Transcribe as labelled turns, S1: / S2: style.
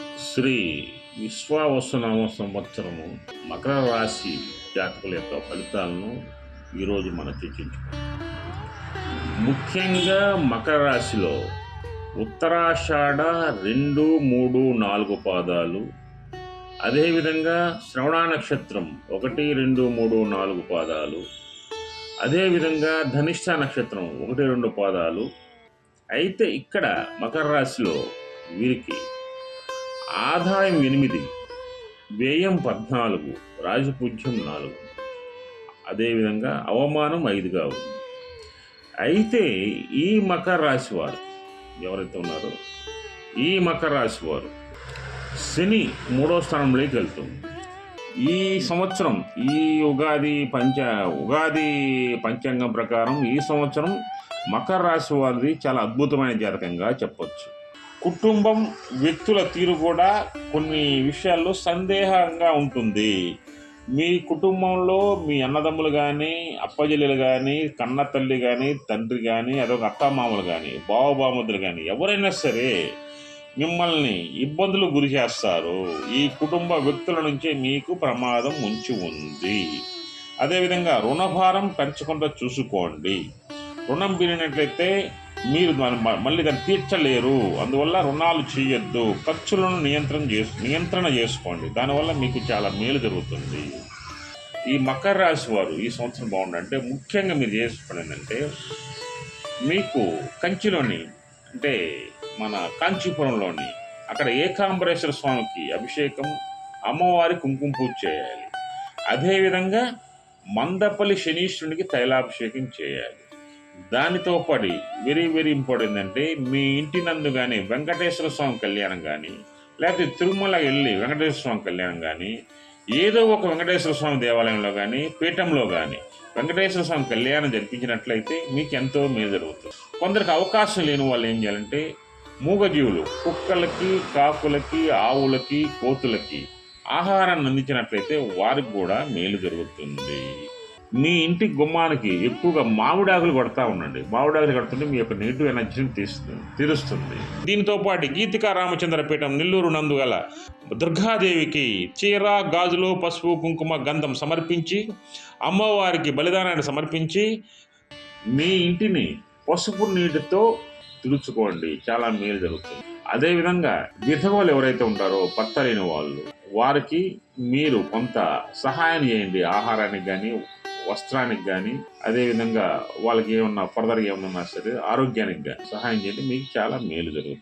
S1: శ్రీ విశ్వావసనామ సంవత్సరము మకర రాశి జాతకుల యొక్క ఫలితాలను ఈరోజు మనం చర్చించుకుందాం. ముఖ్యంగా మకర రాశిలో ఉత్తరాషాఢ రెండు మూడు నాలుగు పాదాలు అదేవిధంగా శ్రవణ నక్షత్రం ఒకటి రెండు మూడు నాలుగు పాదాలు అదేవిధంగా ధనిష్ట నక్షత్రం ఒకటి రెండు పాదాలు. అయితే ఇక్కడ మకర రాశిలో వీరికి ఆదాయం ఎనిమిది వ్యయం పద్నాలుగు రాజపూజ్యం నాలుగు. అదేవిధంగా అవమానం ఐదుగా ఉంది. అయితే ఈ మకర రాశి వారు ఎవరైతే ఉన్నారో ఈ మకర రాశి వారు శని మూడో స్థానంలోకి వెళ్తుంది. ఈ సంవత్సరం ఈ ఉగాది పంచ ఉగాది పంచాంగం ప్రకారం ఈ సంవత్సరం మకర రాశి వారిది చాలా అద్భుతమైన జాతకంగా చెప్పొచ్చు. కుటుంబం వ్యక్తుల తీరు కూడా కొన్ని విషయాల్లో సందేహంగా ఉంటుంది. మీ కుటుంబంలో మీ అన్నదమ్ములు కానీ అప్పజల్లులు కానీ కన్న తల్లి కానీ తండ్రి కానీ అదొక అత్తమామలు కానీ బావబామతులు కానీ ఎవరైనా సరే మిమ్మల్ని ఇబ్బందులు గురి చేస్తారు. ఈ కుటుంబ వ్యక్తుల నుంచి మీకు ప్రమాదం ఉంచి ఉంది. అదేవిధంగా రుణభారం పెంచకుండా చూసుకోండి. రుణం పెరిగినట్లయితే మీరు దాన్ని మ- మళ్ళీ దాన్ని తీర్చలేరు. అందువల్ల రుణాలు చేయొద్దు. ఖర్చులను నియంత్రణ చేసు నియంత్రణ చేసుకోండి. దానివల్ల మీకు చాలా మేలు జరుగుతుంది. ఈ మకర రాశి వారు ఈ సంవత్సరం బాగుండంటే ముఖ్యంగా మీరు చేసుకోండి మీకు కంచిలోని అంటే మన కాంచీపురంలోని అక్కడ ఏకాంబరేశ్వర స్వామికి అభిషేకం అమ్మవారి కుంకుమ పూజ చేయాలి. అదేవిధంగా మందపల్లి శనీశ్వరునికి తైలాభిషేకం చేయాలి. దానితో పడి వెరీ వెరీ ఇంపార్టెంట్ అంటే మీ ఇంటి నందు కానీ వెంకటేశ్వర స్వామి కళ్యాణం కానీ లేకపోతే తిరుమల వెళ్ళి వెంకటేశ్వర స్వామి కళ్యాణం కానీ ఏదో ఒక వెంకటేశ్వర స్వామి దేవాలయంలో కానీ పీఠంలో కానీ వెంకటేశ్వర స్వామి కళ్యాణం జరిపించినట్లయితే మీకు ఎంతో మేలు జరుగుతుంది. కొందరికి అవకాశం లేని వాళ్ళు ఏం చేయాలంటే మూగజీవులు కుక్కలకి కాకులకి ఆవులకి కోతులకి ఆహారాన్ని అందించినట్లయితే వారికి కూడా మేలు జరుగుతుంది. మీ ఇంటి గుమ్మానికి ఎక్కువగా మామిడాకులు కొడతా ఉండండి. మామిడాకులు కడుతుంటే మీ యొక్క నెగిటివ్ ఎనర్జీని తీస్తుంది తీరుస్తుంది. దీంతో పాటు గీతికా రామచంద్రపీఠం నెల్లూరు నందుగల దుర్గాదేవికి చీర గాజులు పసుపు కుంకుమ గంధం సమర్పించి అమ్మవారికి బలిదానాన్ని సమర్పించి మీ ఇంటిని పసుపు నీటితో తుడుచుకోండి. చాలా మేలు జరుగుతుంది. అదేవిధంగా విధవలు ఎవరైతే ఉంటారో భర్త లేని వాళ్ళు వారికి మీరు కొంత సహాయం చేయండి. ఆహారానికి కానీ వస్త్రానికి కానీ అదేవిధంగా వాళ్ళకి ఏమన్నా ఫర్దర్గా ఏమన్నా సరే ఆరోగ్యానికి కానీ సహాయం చేయండి. మీకు చాలా మేలు జరుగుతుంది.